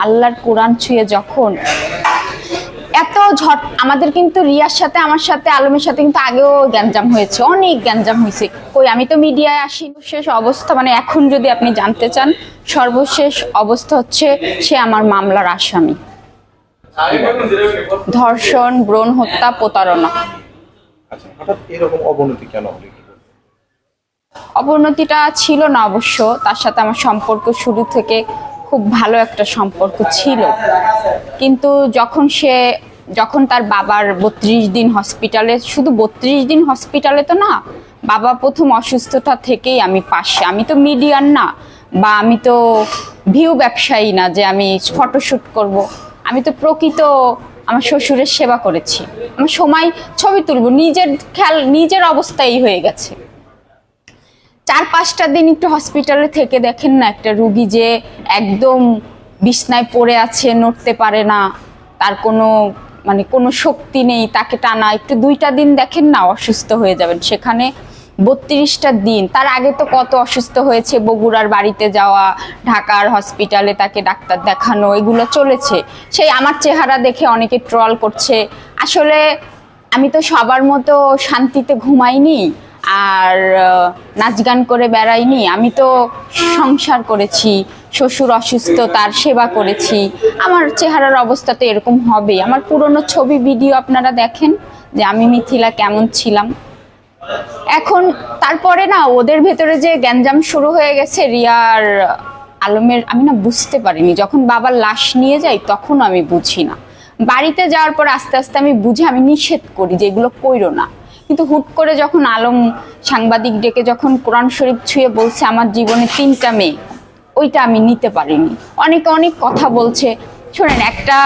আল্লাহর কোরআন ছুঁয়ে যখন এত ঝট আমাদের কিন্তু রিয়ার সাথে আমার সাথে আলমের সাথে কিন্তু আগেও গ্যাঞ্জাম হয়েছে অনেক গ্যাঞ্জাম হয়েছে। কই আমি তো মিডিয়ায় আসি শেষ অবস্থা মানে এখন যদি আপনি জানতে চান সর্বশেষ অবস্থা হচ্ছে সে আমার মামলার আসামি। ধর্ষণ ব্রণ হত্যা প্রতারণা। আচ্ছা? অবনতিটা ছিল না অবশ্য তার সাথে আমার সম্পর্ক শুরু থেকে খুব ভালো একটা সম্পর্ক ছিল। কিন্তু যখন সে, যখন তার বাবার বত্রিশ দিন হসপিটালে, শুধু বত্রিশ দিন হসপিটালে তো না, বাবা প্রথম অসুস্থতা থেকেই আমি পাশে। আমি তো মিডিয়ার না, বা আমি তো ভিউ ব্যবসায়ী না যে আমি ফটোশ্যুট করব। আমি তো প্রকৃত আমার শ্বশুরের সেবা করেছি। আমার সময়, ছবি তুলবো, নিজের খেয়াল, নিজের অবস্থাই হয়ে গেছে। চার পাঁচটা দিন একটু হসপিটালে থেকে দেখেন না একটা রুগী যে একদম বিছনায় পড়ে আছে, নড়তে পারে না, তার কোনো মানে কোনো শক্তি নেই, তাকে টানা একটু দুইটা দিন দেখেন না অসুস্থ হয়ে যাবেন। সেখানে বত্রিশটা দিন। তার আগে তো কত অসুস্থ হয়েছে, বগুড়ার বাড়িতে যাওয়া, ঢাকার হসপিটালে তাকে ডাক্তার দেখানো, এগুলো চলেছে। সেই আমার চেহারা দেখে অনেকে ট্রল করছে। আসলে আমি তো সবার মতো শান্তিতে ঘুমাইনি। আর নাচ গান করে বেড়াইনি। আমি তো সংসার করেছি, শ্বশুর অসুস্থ, তার সেবা করেছি। আমার চেহারার অবস্থা তো এরকম হবে। আমার পুরনো ছবি ভিডিও আপনারা দেখেন যে আমি মিথিলা কেমন ছিলাম। এখন তারপরে না, ওদের ভেতরে যে গ্যাঞ্জাম শুরু হয়ে গেছে রিয়ার আলমের, আমি না বুঝতে পারিনি। যখন বাবার লাশ নিয়ে যাই, তখন আমি বুঝি না। বাড়িতে যাওয়ার পর আস্তে আস্তে আমি বুঝে, আমি নিষেধ করি যে এগুলো কইরো না। কিন্তু হুট করে যখন আলম সাংবাদিক ডেকে যখন কোরআন শরীফ ছুঁয়ে বলছে, আমার জীবনে তিনটা মেয়ে ওইটা আমি নিতে পারিনি। অনেকে অনেক কথা বলছে। শোনেন, একটা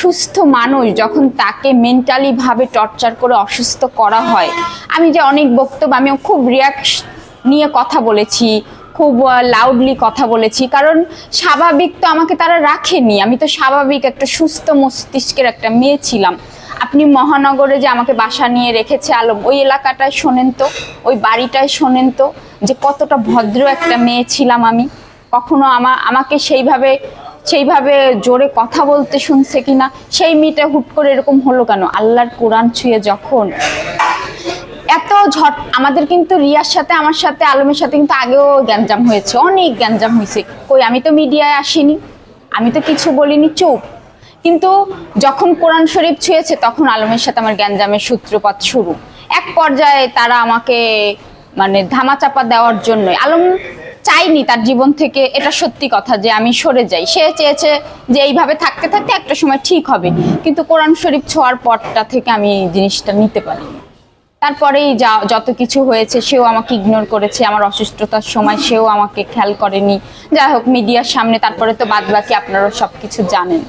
সুস্থ মানুষ যখন তাকে মেন্টালি ভাবে টর্চার করে অসুস্থ করা হয়, আমি যে অনেক বক্তব্য আমি খুব রিয়াক্ট নিয়ে কথা বলেছি, খুব লাউডলি কথা বলেছি, কারণ স্বাভাবিক তো আমাকে তারা রাখেনি। আমি তো স্বাভাবিক একটা সুস্থ মস্তিষ্কের একটা মেয়ে ছিলাম। আপনি মহানগরে যে আমাকে বাসা নিয়ে রেখেছে আলম, ওই এলাকাটায় শোনেন তো, ওই বাড়িটায় শোনেন তো যে কতটা ভদ্র একটা মেয়ে ছিলাম আমি। কখনো আমা, আমাকে সেইভাবে সেইভাবে জোরে কথা বলতে শুনছে কিনা, সেই মেয়েটা হুট করে এরকম হলো কেন? আল্লাহর কোরআন ছুঁয়ে যখন এত ঝট, আমাদের কিন্তু রিয়ার সাথে, আমার সাথে, আলমের সাথে কিন্তু আগেও গ্যাঞ্জাম হয়েছে, অনেক গ্যাঞ্জাম হয়েছে। কই, আমি তো মিডিয়ায় আসিনি, আমি তো কিছু বলিনি, চুপ। কিন্তু যখন কোরআন শরীফ ছুঁয়েছে, তখন আলমের সাথে আমার গ্যাঞ্জামের সূত্রপাত শুরু। এক পর্যায়ে তারা আমাকে মানে ধামাচাপা দেওয়ার জন্য আলম চাইনি তার জীবন থেকে এটা সত্যি কথা যে আমি সরে যাই। সে চেয়েছে যে এইভাবে থাকতে থাকতে একটা সময় ঠিক হবে, কিন্তু কোরআন শরীফ ছোঁয়ার পরটা থেকে আমি জিনিসটা নিতে পারিনি। তারপরেই যা, যত কিছু হয়েছে, সেও আমাকে ইগনোর করেছে, আমার অসুস্থতার সময় সেও আমাকে খেয়াল করেনি। যাই হোক, মিডিয়ার সামনে তারপরে তো বাদ বাকি আপনারা সব কিছু জানেন।